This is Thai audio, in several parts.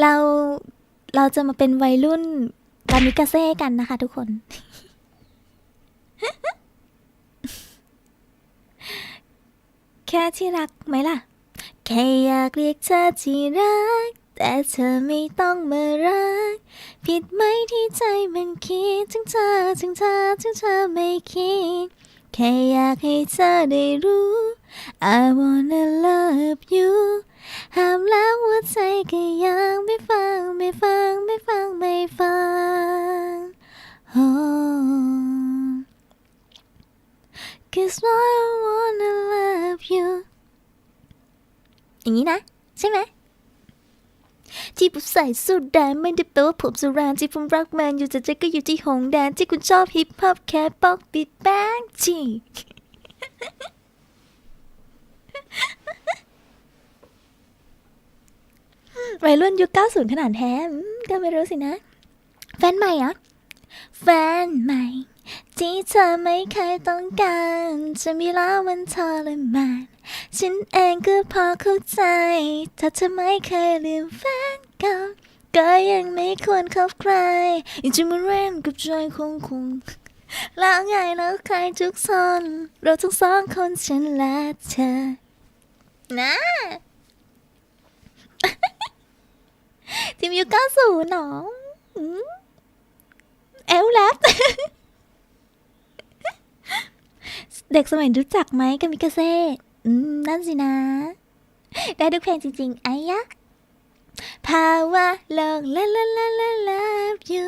เราเราจะมาเป็นวัยรุ่นกามิกาเซ่กันนะคะทุกคน แค่ที่รักไหมล่ะ แค่อยากเรียกเธอที่รัก แต่เธอไม่ต้องมารัก ผิดไหมที่ใจมันคิดถึงเธอถึงเธอถึงเธอไม่คิด แค่อยากให้เธอได้รู้ I wanna love you ห้ามแล้วหัวใจก็ยังไม่ฟังไม่ฟังไม่ฟังไม่ฟัง oh. Cause I wanna love you อย่างนี้นะ ใช่ไหมที่ผมใส่สูทแดงไม่ได้แปลว่าผมสุรานที่ผมรักแมนอยู่แต่ใจก็อยู่ที่หงแดนที่คุณชอบฮิปฮอปแค่ปอกปิดแป้งจี วัยรุ่นยุค 90 ขนาดแท้ก็ไม่รู้สินะ แฟนใหม่เหรอแฟนใหม่ ที่เธอไม่เคยต้องการ จะมีแล้วมันทรมานฉันเองก็พอเข้าใจ ถ้าเธอไม่เคยลืมแฟนเก่าก็ยังไม่ควรคบใครยังจะมาเล่นกับใจคงคงแล้วไงแล้วใครทุกซนเราทั้งสองคนฉันและเธอนะ ทีมยุค90หนออืมเอลแลบเด็กสมัยรู้จักไหมกามิกาเซ่นั่นสินะ ได้ทุกเพลงจริงๆ ไอ้ยะภาวะโลกละละละละ love you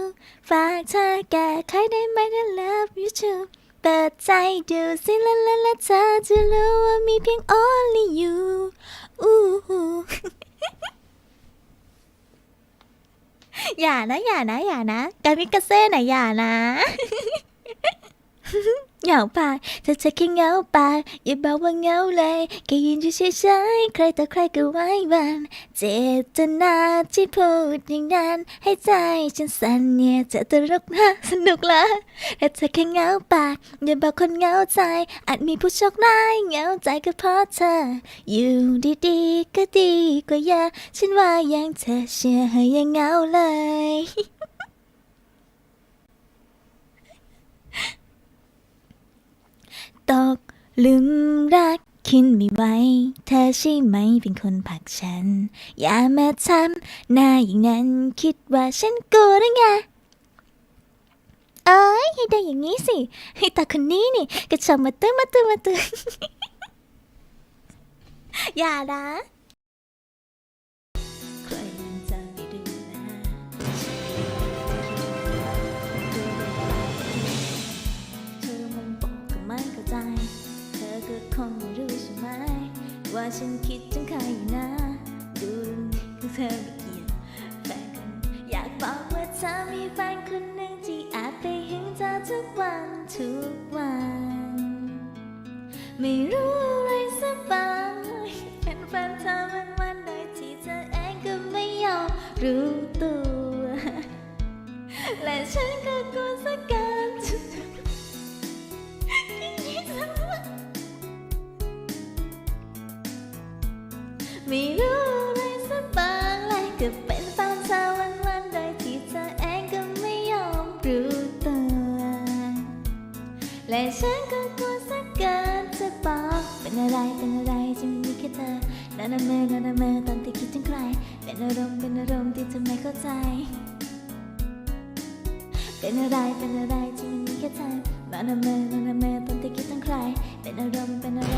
ฝากเธอแก้ไขได้ไหมนะ love you too เปิดใจดูสิละละละเธอจะรู้ว่ามีเพียง only you อู้ห อย่านะอย่านะอย่านะ กามิกาเซ่ไหนะอย่านะ เหงาไปเธอจะแค่เหงาไปอย่าบอกว่าเหงาเลยแค่ยืนอยู่เฉยๆใครต่อใครก็ไว้วันเจตนาที่พูดอย่างนั้นให้ใจฉันสั่นเนี่ยจะตลกนะสนุกละแต่เธอแค่เหงาปากอย่าบอกคนเหงาใจ อาจมีผู้โชคร้ายเหงาใจก็เพราะเธอ อยู่ดีๆก็ดีกว่าเยอะฉันว่ายังเธอเชื่อให้ยังเหงาเลย ตกหลุมรักคิดไม่ไหวเธอใช่ไหมเป็นคนผลักฉัน อย่ามาทำหน้าอย่างนั้นคิดว่าฉันกลัวหรือไงเอ้ยให้ได้อย่างนี้สิ ให้ตาคนนี้นี่กระชอบมาตื้อมาตื้อมาตื้อ อย่านะ ก็คงไม่รู้ใช่ไหม ว่าฉันคิดถึงใครอยู่นะดูเธอไม่เกี่ยวแฟนคนอยากบอกว่าเธอมีแฟนคนหนึ่งที่อาจไปหึงเธอทุกวันทุกวัน ไม่รู้อะไรสักบางเป็นแฟนเธอวันวันๆโดยที่เธอเองก็ไม่ยอมรู้ตัว แต่ฉันก็กลัวสักเกินจะบอกเป็นอะไรเป็นอะไรจะมีแค่เธอนานาเมนานาเมตอนที่คิดถึงใคร เป็นอารมณ์เป็นอารมณ์ที่ทำไมเข้าใจ เป็นอะไรเป็นอะไรจะมีแค่เธอนานาเมนานาเมตอนที่คิดถึงใคร เป็นอารมณ์เป็นอารมณ์